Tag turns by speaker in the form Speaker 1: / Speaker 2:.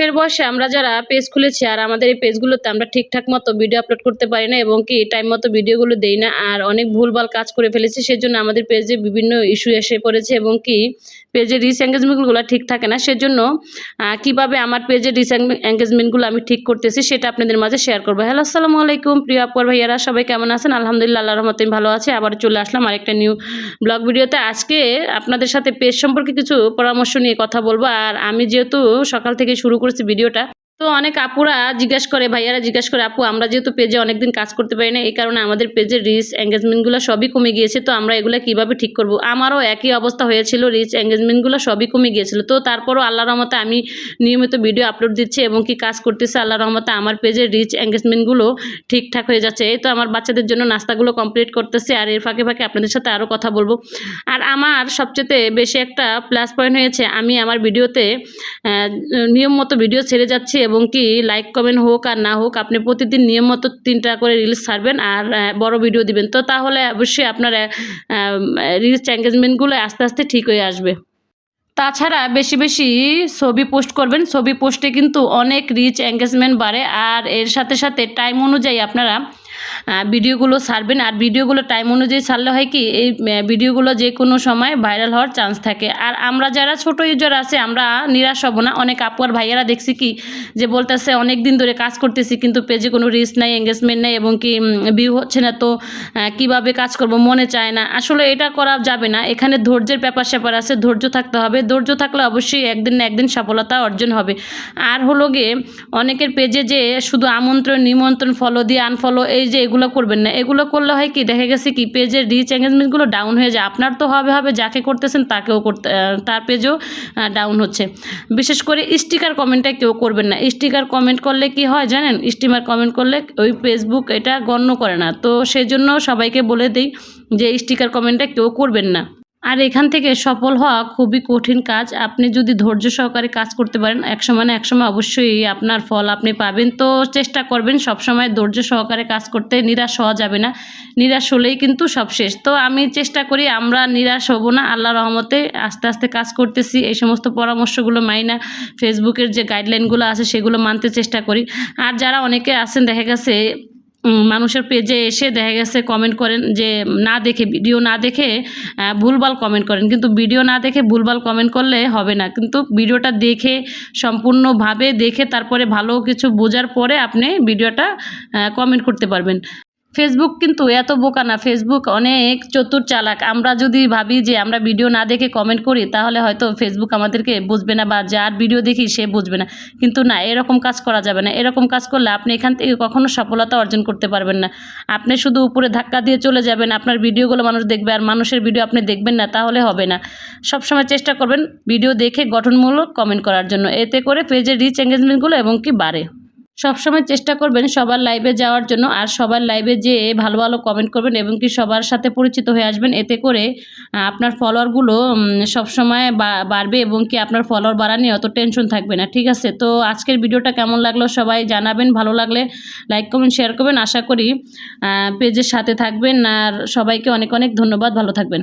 Speaker 1: শখের বয়সে আমরা যারা পেজ খুলেছি আর আমাদের এই পেজগুলোতে আমরা ঠিকঠাক মতো ভিডিও আপলোড করতে পারি না এবং কি টাইম মতো ভিডিওগুলো দেই না আর অনেক ভুলভাল কাজ করে ফেলেছি, সেজন্য আমাদের পেজে বিভিন্ন ইস্যু এসে পড়েছে এবং কি পেজের রিচ এঙ্গেজমেন্টগুলো ঠিক থাকে না, সেজন্য কীভাবে আমার পেজের রিচ এঙ্গেজমেন্টগুলো আমি ঠিক করতেছি সেটা আপনাদের মাঝে শেয়ার করব। হ্যালো আসসালামু আলাইকুম, প্রিয় আপুর ভাইয়ারা, সবাই কেমন আছেন? আলহামদুলিল্লাহ, আল্লাহর রহমতে ভালো আছে। আবার চলে আসলাম আরেকটা নিউ ব্লগ ভিডিওতে আজকে আপনাদের সাথে পেজ সম্পর্কে কিছু পরামর্শ নিয়ে কথা বলব। আর আমি যেহেতু সকাল থেকে শুরু করেছি ভিডিওটা। তো অনেক আপুরা জিজ্ঞেস করে, ভাইয়ারা জিজ্ঞেস করে, আপু, আমরা যেহেতু পেজে অনেকদিন কাজ করতে পারি না এই কারণে আমাদের পেজের রিচ এঙ্গেজমেন্টগুলো সবই কমে গিয়েছে, তো আমরা এগুলো কীভাবে ঠিক করব? আমারও একই অবস্থা হয়েছিল রিচ এঙ্গেজমেন্টগুলো সবই কমে গিয়েছিল। তো তারপরও আল্লাহ রহমতে আমি নিয়মিত ভিডিও আপলোড দিচ্ছি এবং কি কাজ করতেছে আল্লাহ রহমতে আমার পেজের রিচ এঙ্গেজমেন্টগুলো ঠিকঠাক হয়ে যাচ্ছে। এই তো আমার বাচ্চাদের জন্য নাস্তাগুলো কমপ্লিট করতেছে আর এর ফাঁকে ফাঁকে আপনাদের সাথে আরও কথা বলব। আর আমার সবচেয়ে বেশি একটা প্লাস পয়েন্ট হয়েছে, আমি আমার ভিডিওতে নিয়ম মতো ভিডিও ছেড়ে যাচ্ছি এবং কি লাইক কমেন্ট হোক আর না হোক, আপনি প্রতিদিন নিয়ম মতো তিনটা করে রিলস ছাড়বেন আর বড় ভিডিও দিবেন। তো তাহলে অবশ্যই আপনার রিলস এঙ্গেজমেন্টগুলো আস্তে আস্তে ঠিক হয়ে আসবে। তাছাড়া বেশি বেশি ছবি পোস্ট করবেন। ছবি পোস্টে কিন্তু অনেক রিচ এঙ্গেজমেন্ট বাড়ে। আর এর সাথে সাথে টাইম অনুযায়ী আপনারা ভিডিওগুলো ছাড়বেন। আর ভিডিওগুলো টাইম অনুযায়ী ছাড়লে হয় কি, এই ভিডিওগুলো যে কোনো সময় ভাইরাল হওয়ার চান্স থাকে। আর আমরা যারা ছোট ইউজার আছে, আমরা নিরাশ হব না। অনেক আপু আর ভাইয়ারা দেখছি কি, যে বলতেছে অনেক দিন ধরে কাজ করতেছি, কিন্তু পেজে কোনো রিস্ক নাই এঙ্গেজমেন্ট নাই, এবং কি ভিউ হচ্ছে না তো কীভাবে কাজ করব, মনে চায় না। আসলে এটা করা যাবে না। এখানে ধৈর্যের ব্যাপার স্যাপার আছে, ধৈর্য থাকতে হবে। ধৈর্য থাকলে অবশ্যই একদিন না একদিন সফলতা অর্জন হবে। আর হলো গিয়ে, অনেকের পেজে যে শুধু আমন্ত্রণ, নিমন্ত্রণ ফলো দিয়ে আনফলো এই যে এগুলো করবেন না। এগুলো করলে হয় কি, দেখা গেছে কি পেজের রিচ এঙ্গেজমেন্টগুলো ডাউন হয়ে যায়। আপনার তো হবে হবে, যাকে করতেছেন তাকেও করতে তার পেজও ডাউন হচ্ছে। বিশেষ করে স্টিকার কমেন্টটা কেউ করবেন না। স্টিকার কমেন্ট করলে কি হয় জানেন? স্টিমার কমেন্ট করলে ওই ফেসবুক এটা গণ্য করে না। তো সেজন্য সবাইকে বলে দিই যে স্টিকার কমেন্টটা কেউ করবেন না। আর এখান থেকে সফল হওয়া খুবই কঠিন কাজ। আপনি যদি ধৈর্য সহকারে কাজ করতে পারেন এক সময় না এক সময় অবশ্যই আপনার ফল আপনি পাবেন। তো চেষ্টা করবেন সব সময় ধৈর্য সহকারে কাজ করতে, নিরাশ হওয়া যাবে না। নিরাশ হলেই কিন্তু সব শেষ। তো আমি চেষ্টা করি আমরা নিরাশ হব না আল্লাহ রহমতে আস্তে আস্তে কাজ করতেছি। এই সমস্ত পরামর্শগুলো মাই না ফেসবুকের যে গাইডলাইনগুলো আছে সেগুলো মানতে চেষ্টা করি। আর যারা অনেকে আছেন, দেখা গেছে মানুষের পেজে এসে দেখা গেছে কমেন্ট করেন যে, না দেখে ভিডিও না দেখে ভুলভাল কমেন্ট করেন। কিন্তু ভিডিও না দেখে ভুলভাল কমেন্ট করলে হবে না। কিন্তু ভিডিওটা দেখে, সম্পূর্ণভাবে দেখে, তারপরে ভালো কিছু বোঝার পরে আপনি ভিডিওটা কমেন্ট করতে পারবেন। ফেসবুক কিন্তু এত বোকা না। ফেসবুক অনেক চতুর চালাক। আমরা যদি ভাবি যে আমরা ভিডিও না দেখে কমেন্ট করি, তাহলে হয়তো ফেসবুক আমাদেরকে বুঝবে না বা যার ভিডিও দেখি সে বুঝবে না। কিন্তু না, এরকম কাজ করা যাবে না। এরকম কাজ করলে আপনি এখান থেকে কখনো সফলতা অর্জন করতে পারবেন না। আপনি শুধু উপরে ধাক্কা দিয়ে চলে যাবেন। আপনার ভিডিওগুলো মানুষ দেখবে আর মানুষের ভিডিও আপনি দেখবেন না, তাহলে হবে না। সবসময় চেষ্টা করবেন ভিডিও দেখে গঠনমূলক কমেন্ট করার জন্য। এতে করে পেজের রিচ এঙ্গেজমেন্টগুলো এবং কি বাড়ে। সবসময় চেষ্টা করবেন সবার লাইভে যাওয়ার জন্য। আর সবার লাইভে যেয়ে ভালো ভালো কমেন্ট করবেন এবং কি সবার সাথে পরিচিত হয়ে আসবেন। এতে করে আপনার ফলোয়ারগুলো সবসময় বাড়বে এবং কি আপনার ফলোয়ার বাড়া নিয়ে অত টেনশন থাকবে না, ঠিক আছে? তো আজকের ভিডিওটা কেমন লাগল সবাই জানাবেন, ভালো লাগলে লাইক কমেন্ট শেয়ার করবেন। আশা করি পেজের সাথে থাকবেন। আর সবাইকে অনেক অনেক ধন্যবাদ। ভালো থাকবেন।